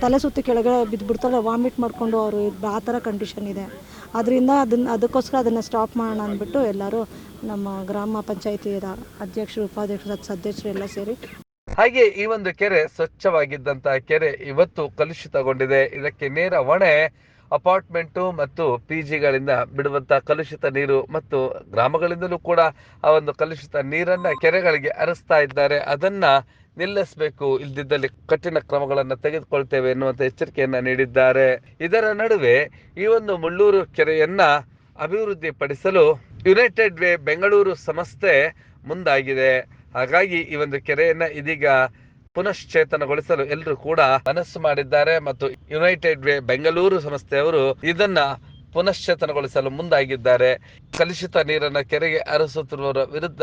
ತಲೆ ಸುತ್ತಿ ಕೆಳಗಡೆ ಬಿದ್ದುಬಿಡ್ತಾರೆ ವಾಮಿಟ್ ಮಾಡಿಕೊಂಡು ಅವರು ಆ ಥರ ಕಂಡೀಷನ್ ಇದೆ. ಅದರಿಂದ ಅದನ್ನು ಅದಕ್ಕೋಸ್ಕರ ಅದನ್ನು ಸ್ಟಾಪ್ ಮಾಡೋಣ ಅಂದ್ಬಿಟ್ಟು ಎಲ್ಲರೂ ನಮ್ಮ ಗ್ರಾಮ ಪಂಚಾಯತಿ ಅಧ್ಯಕ್ಷರು, ಉಪಾಧ್ಯಕ್ಷರು ಸದಸ್ಯರು ಎಲ್ಲ ಸೇರಿ. ಹಾಗೆ ಈ ಒಂದು ಕೆರೆ ಸ್ವಚ್ಛವಾಗಿದ್ದಂತಹ ಕೆರೆ ಇವತ್ತು ಕಲುಷಿತಗೊಂಡಿದೆ. ಇದಕ್ಕೆ ನೇರ ಹೊಣೆ ಅಪಾರ್ಟ್ಮೆಂಟು ಮತ್ತು ಪಿ ಜಿಗಳಿಂದ ಬಿಡುವಂಥ ಕಲುಷಿತ ನೀರು ಮತ್ತು ಗ್ರಾಮಗಳಿಂದಲೂ ಕೂಡ ಆ ಒಂದು ಕಲುಷಿತ ನೀರನ್ನ ಕೆರೆಗಳಿಗೆ ಹರಿಸ್ತಾ ಇದ್ದಾರೆ. ಅದನ್ನ ನಿಲ್ಲಿಸಬೇಕು. ಇಲ್ದಿದ್ದಲ್ಲಿ ಕಠಿಣ ಕ್ರಮಗಳನ್ನು ತೆಗೆದುಕೊಳ್ತೇವೆ ಎನ್ನುವಂಥ ಎಚ್ಚರಿಕೆಯನ್ನು ನೀಡಿದ್ದಾರೆ. ಇದರ ನಡುವೆ ಈ ಒಂದು ಮುಳ್ಳೂರು ಕೆರೆಯನ್ನ ಅಭಿವೃದ್ಧಿಪಡಿಸಲು ಯುನೈಟೆಡ್ ವೇ ಬೆಂಗಳೂರು ಸಂಸ್ಥೆ ಮುಂದಾಗಿದೆ. ಹಾಗಾಗಿ ಈ ಒಂದು ಕೆರೆಯನ್ನ ಇದೀಗ ಪುನಶ್ಚೇತನಗೊಳಿಸಲು ಎಲ್ಲರೂ ಕೂಡ ಮನಸ್ಸು ಮಾಡಿದ್ದಾರೆ ಮತ್ತು ಯುನೈಟೆಡ್ ವೇ ಬೆಂಗಳೂರು ಸಂಸ್ಥೆಯವರು ಇದನ್ನ ಪುನಶ್ಚೇತನಗೊಳಿಸಲು ಮುಂದಾಗಿದ್ದಾರೆ. ಕಲುಷಿತ ನೀರನ್ನು ಕೆರೆಗೆ ಹರಿಸುತ್ತಿರುವವರ ವಿರುದ್ಧ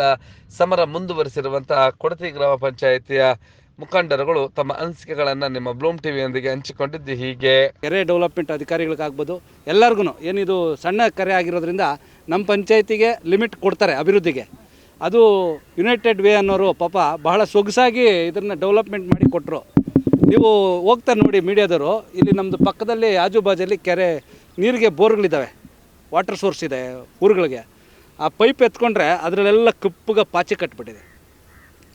ಸಮರ ಮುಂದುವರಿಸಿರುವಂತಹ ಕೊಡತಿ ಗ್ರಾಮ ಪಂಚಾಯಿತಿಯ ಮುಖಂಡರುಗಳು ತಮ್ಮ ಅನಿಸಿಕೆಗಳನ್ನು ನಿಮ್ಮ ಬ್ಲೂಮ್ ಟಿವಿಯೊಂದಿಗೆ ಹಂಚಿಕೊಂಡಿದ್ದು ಹೀಗೆ. ಕೆರೆ ಡೆವಲಪ್ಮೆಂಟ್ ಅಧಿಕಾರಿಗಳಿಗಾಗ್ಬೋದು ಎಲ್ಲರಿಗೂ ಏನಿದು ಸಣ್ಣ ಕೆರೆ ಆಗಿರೋದ್ರಿಂದ ನಮ್ಮ ಪಂಚಾಯತಿಗೆ ಲಿಮಿಟ್ ಕೊಡ್ತಾರೆ ಅಭಿವೃದ್ಧಿಗೆ. ಅದು ಯುನೈಟೆಡ್ ವೇ ಅನ್ನೋರು ಪಾಪ ಬಹಳ ಸೊಗಸಾಗಿ ಇದನ್ನು ಡೆವಲಪ್ಮೆಂಟ್ ಮಾಡಿ ಕೊಟ್ಟರು ನೀವು ಹೋಗ್ತಾ ನೋಡಿ ಮೀಡಿಯಾದವರು, ಇಲ್ಲಿ ನಮ್ಮದು ಪಕ್ಕದಲ್ಲಿ ಆಜು ಬಾಜಲ್ಲಿ ಕೆರೆ, ನೀರಿಗೆ ಬೋರ್ಗಳಿದ್ದಾವೆ ವಾಟರ್ ಸೋರ್ಸ್ ಇದೆ ಊರುಗಳಿಗೆ. ಆ ಪೈಪ್ ಎತ್ಕೊಂಡ್ರೆ ಅದರಲ್ಲೆಲ್ಲ ಕಪ್ಪುಗ ಪಾಚಿ ಕಟ್ಬಿಟ್ಟಿದೆ.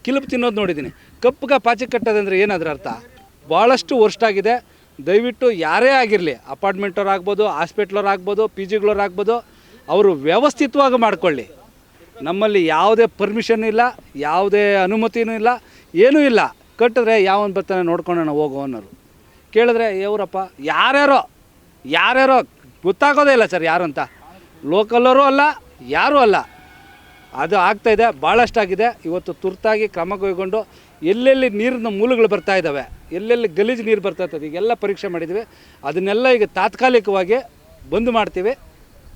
ಕಿಲುಪ್ ತಿನ್ನೋದು ನೋಡಿದ್ದೀನಿ ಕಪ್ಪುಗ ಪಾಚಿ ಕಟ್ಟೋದಂದ್ರೆ ಏನಾದ್ರ ಅರ್ಥ? ಭಾಳಷ್ಟು ಆಗಿದೆ ದಯವಿಟ್ಟು ಯಾರೇ ಆಗಿರಲಿ ಅಪಾರ್ಟ್ಮೆಂಟವ್ರು ಆಗ್ಬೋದು ಹಾಸ್ಪಿಟ್ಲವ್ರು ಆಗ್ಬೋದು ಪಿ ಜಿಗಳವ್ರು ಆಗ್ಬೋದು ಅವರು ವ್ಯವಸ್ಥಿತವಾಗಿ ಮಾಡ್ಕೊಳ್ಳಿ. ನಮ್ಮಲ್ಲಿ ಯಾವುದೇ ಪರ್ಮಿಷನ್ ಇಲ್ಲ, ಯಾವುದೇ ಅನುಮತಿನೂ ಇಲ್ಲ, ಏನೂ ಇಲ್ಲ. ಕಟ್ಟಿದ್ರೆ ಯಾವನ್ ಬರ್ತಾನೆ ನೋಡ್ಕೊಳ್ಳೋಣ ಹೋಗೋ ಅನ್ನೋರು. ಕೇಳಿದ್ರೆ ಇವರಪ್ಪ ಯಾರ್ಯಾರೋ ಯಾರ್ಯಾರೋ, ಗೊತ್ತಾಗೋದೇ ಇಲ್ಲ ಸರ್ ಯಾರು ಅಂತ. ಲೋಕಲ್ಲರೂ ಅಲ್ಲ, ಯಾರೂ ಅಲ್ಲ. ಅದು ಆಗ್ತಾ ಇದೆ ಭಾಳಷ್ಟಾಗಿದೆ ಇವತ್ತು ತುರ್ತಾಗಿ ಕ್ರಮ ಕೈಗೊಂಡು ಎಲ್ಲೆಲ್ಲಿ ನೀರಿನ ಮೂಲಗಳು ಬರ್ತಾ ಇದ್ದಾವೆ ಎಲ್ಲೆಲ್ಲಿ ಗಲೀಜು ನೀರು ಬರ್ತಾ ಇರ್ತದೆ, ಈಗೆಲ್ಲ ಪರೀಕ್ಷೆ ಮಾಡಿದ್ದೀವಿ ಅದನ್ನೆಲ್ಲ ಈಗ ತಾತ್ಕಾಲಿಕವಾಗಿ ಬಂದ್ ಮಾಡ್ತೀವಿ.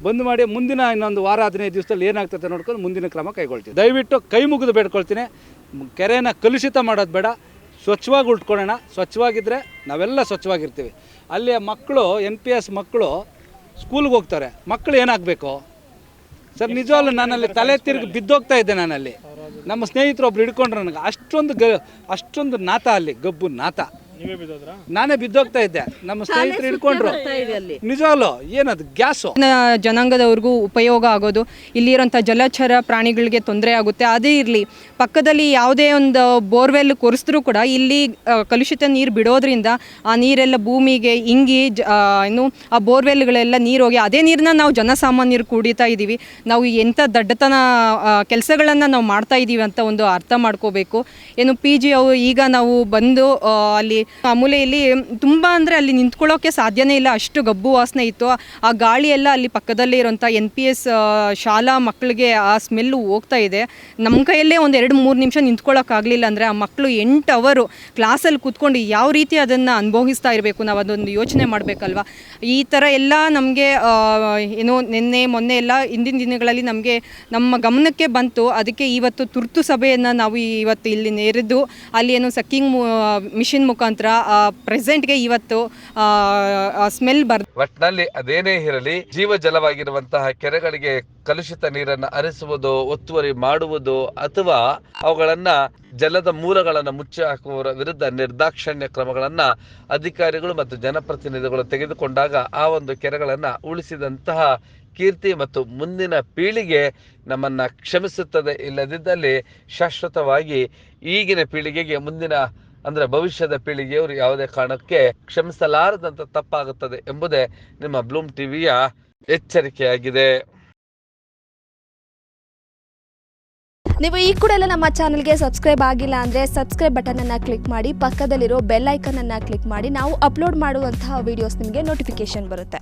ಬಂದ್ ಮಾಡಿ ಮುಂದಿನ ಇನ್ನೊಂದು ವಾರ ಹದಿನೈದು ದಿವಸದಲ್ಲಿ ಏನಾಗ್ತದೆ ನೋಡ್ಕೊಂಡು ಮುಂದಿನ ಕ್ರಮ ಕೈಗೊಳ್ತೀವಿ ದಯವಿಟ್ಟು ಕೈ ಮುಗಿದು ಬೇಡ್ಕೊಳ್ತೀನಿ. ಕೆರೆನ ಕಲುಷಿತ ಮಾಡೋದು ಬೇಡ. ಸ್ವಚ್ಛವಾಗಿ ಉಳ್ಕೊಳ್ಳೋಣ. ಸ್ವಚ್ಛವಾಗಿದ್ದರೆ ನಾವೆಲ್ಲ ಸ್ವಚ್ಛವಾಗಿರ್ತೀವಿ. ಅಲ್ಲಿ ಮಕ್ಕಳು ಎನ್ ಪಿ ಎಸ್ ಮಕ್ಕಳು ಸ್ಕೂಲ್ಗೆ ಹೋಗ್ತಾರೆ. ಮಕ್ಕಳು ಏನಾಗಬೇಕು? ಸರ್ ನಿಜವಾಗ್ಲೂ ನಾನಲ್ಲಿ ತಲೆ ತಿರುಗಿ ಬಿದ್ದೋಗ್ತಾ ಇದ್ದೆ ನಾನಲ್ಲಿ ನಮ್ಮ ಸ್ನೇಹಿತರು ಒಬ್ರು ಹಿಡ್ಕೊಂಡ್ರು ನನಗೆ. ಅಷ್ಟೊಂದು ಗ ಅಷ್ಟೊಂದು ನಾತ ಅಲ್ಲಿ ಗಬ್ಬು ನಾತ. ನಾನೇ ಬಿದ್ದೋಗ್ತಾ ಇದ್ದೆ. ನಮ್ಮ ಸ್ನೇಹಿತರು ಹಿಡ್ಕೊಂಡ್ರು ನಿಜವಾಗ್ಲು ಏನದು ಗ್ಯಾಸು? ಜನಾಂಗದವ್ರಿಗೂ ಉಪಯೋಗ ಆಗೋದು ಇಲ್ಲಿರೋಂಥ ಜಲಚರ ಪ್ರಾಣಿಗಳಿಗೆ ತೊಂದರೆ ಆಗುತ್ತೆ. ಅದೇ ಇರಲಿ ಪಕ್ಕದಲ್ಲಿ ಯಾವುದೇ ಒಂದು ಬೋರ್ವೆಲ್ ಕೊರೆಸಿದ್ರು ಕೂಡ ಇಲ್ಲಿ ಕಲುಷಿತ ನೀರು ಬಿಡೋದ್ರಿಂದ ಆ ನೀರೆಲ್ಲ ಭೂಮಿಗೆ ಇಂಗಿ ಜ ಏನು ಆ ಬೋರ್ವೆಲ್ಗಳೆಲ್ಲ ನೀರು ಹೋಗಿ ಅದೇ ನೀರನ್ನ ನಾವು ಜನಸಾಮಾನ್ಯರು ಕುಡಿತಾ ಇದ್ದೀವಿ. ನಾವು ಎಂಥ ದಡ್ಡತನ ಕೆಲಸಗಳನ್ನು ನಾವು ಮಾಡ್ತಾ ಇದ್ದೀವಿ ಅಂತ ಒಂದು ಅರ್ಥ ಮಾಡ್ಕೋಬೇಕು. ಏನು ಪಿ ಜಿ ಅವರು ಈಗ ನಾವು ಬಂದು ಅಲ್ಲಿ ಆ ಮೂಲೆಯಲ್ಲಿ ತುಂಬ ಅಂದರೆ ಅಲ್ಲಿ ನಿಂತ್ಕೊಳ್ಳೋಕೆ ಸಾಧ್ಯನೇ ಇಲ್ಲ. ಅಷ್ಟು ಗಬ್ಬು ವಾಸನೆ ಇತ್ತು. ಆ ಗಾಳಿ ಎಲ್ಲ ಅಲ್ಲಿ ಪಕ್ಕದಲ್ಲೇ ಇರುವಂತ ಎನ್ ಪಿ ಎಸ್ ಶಾಲಾ ಮಕ್ಕಳಿಗೆ ಆ ಸ್ಮೆಲ್ ಹೋಗ್ತಾ ಇದೆ. ನಮ್ಮ ಕೈಯಲ್ಲೇ ಒಂದು ಎರಡು ಮೂರು ನಿಮಿಷ ನಿಂತ್ಕೊಳ್ಳೋಕ್ಕಾಗಲಿಲ್ಲ ಅಂದ್ರೆ ಆ ಮಕ್ಕಳು ಎಂಟು ಅವರು ಕ್ಲಾಸಲ್ಲಿ ಕೂತ್ಕೊಂಡು ಯಾವ ರೀತಿ ಅದನ್ನ ಅನುಭವಿಸ್ತಾ ಇರಬೇಕು ನಾವು ಅದೊಂದು ಯೋಚನೆ ಮಾಡ್ಬೇಕಲ್ವಾ? ಈ ತರ ಎಲ್ಲ ನಮಗೆ ಏನೋ ನಿನ್ನೆ, ಮೊನ್ನೆ ಎಲ್ಲ ಹಿಂದಿನ ದಿನಗಳಲ್ಲಿ ನಮಗೆ ನಮ್ಮ ಗಮನಕ್ಕೆ ಬಂತು. ಅದಕ್ಕೆ ಇವತ್ತು ತುರ್ತು ಸಭೆಯನ್ನು ನಾವು ಇವತ್ತು ಇಲ್ಲಿ ನೆರೆದು ಅಲ್ಲಿ ಏನು ಸಕ್ಕಿಂಗ್ ಮಿಷಿನ್ ಮುಖಾಂತರ ಪ್ರೆಸೆಂಟ್ಗೆ ಇವತ್ತು ಸ್ಮೆಲ್ ಬರ್, ಒಟ್ನಲ್ಲಿ ಅದೇನೇ ಇರಲಿ, ಜೀವ ಜಲವಾಗಿರುವಂತಹ ಕೆರೆಗಳಿಗೆ ಕಲುಷಿತ ನೀರನ್ನು ಹರಿಸುವುದು, ಒತ್ತುವರಿ ಮಾಡುವುದು ಅಥವಾ ಅವುಗಳನ್ನ ಜಲದ ಮೂಲಗಳನ್ನು ಮುಚ್ಚಿ ಹಾಕುವವರ ವಿರುದ್ಧ ನಿರ್ದಾಕ್ಷಣ್ಯ ಕ್ರಮಗಳನ್ನ ಅಧಿಕಾರಿಗಳು ಮತ್ತು ಜನಪ್ರತಿನಿಧಿಗಳು ತೆಗೆದುಕೊಂಡಾಗ ಆ ಒಂದು ಕೆರೆಗಳನ್ನ ಉಳಿಸಿದಂತಹ ಕೀರ್ತಿ ಮತ್ತು ಮುಂದಿನ ಪೀಳಿಗೆ ನಮ್ಮನ್ನ ಕ್ಷಮಿಸುತ್ತದೆ. ಇಲ್ಲದಿದ್ದಲ್ಲಿ ಶಾಶ್ವತವಾಗಿ ಈಗಿನ ಪೀಳಿಗೆಗೆ ಮುಂದಿನ ಅಂದ್ರೆ ಭವಿಷ್ಯದ ಪೀಳಿಗೆಯವರು ಯಾವುದೇ ಕಾರಣಕ್ಕೆ ಕ್ಷಮಿಸಲಾರದಂತ ತಪ್ಪಾಗುತ್ತದೆ ಎಂಬುದೇ ನಿಮ್ಮ ಬ್ಲೂಮ್ ಟಿವಿಯ ಎಚ್ಚರಿಕೆಯಾಗಿದೆ. ನೀವು ಈ ಕೂಡ ಎಲ್ಲ ನಮ್ಮ ಚಾನಲ್ಗೆ ಸಬ್ಸ್ಕ್ರೈಬ್ ಆಗಿಲ್ಲ ಅಂದರೆ ಸಬ್ಸ್ಕ್ರೈಬ್ ಬಟನನ್ನು ಕ್ಲಿಕ್ ಮಾಡಿ, ಪಕ್ಕದಲ್ಲಿರೋ ಬೆಲ್ ಐಕನನ್ನು ಕ್ಲಿಕ್ ಮಾಡಿ, ನಾವು ಅಪ್ಲೋಡ್ ಮಾಡುವಂತಹ ವಿಡಿಯೋಸ್ ನಿಮಗೆ ನೋಟಿಫಿಕೇಶನ್ ಬರುತ್ತೆ.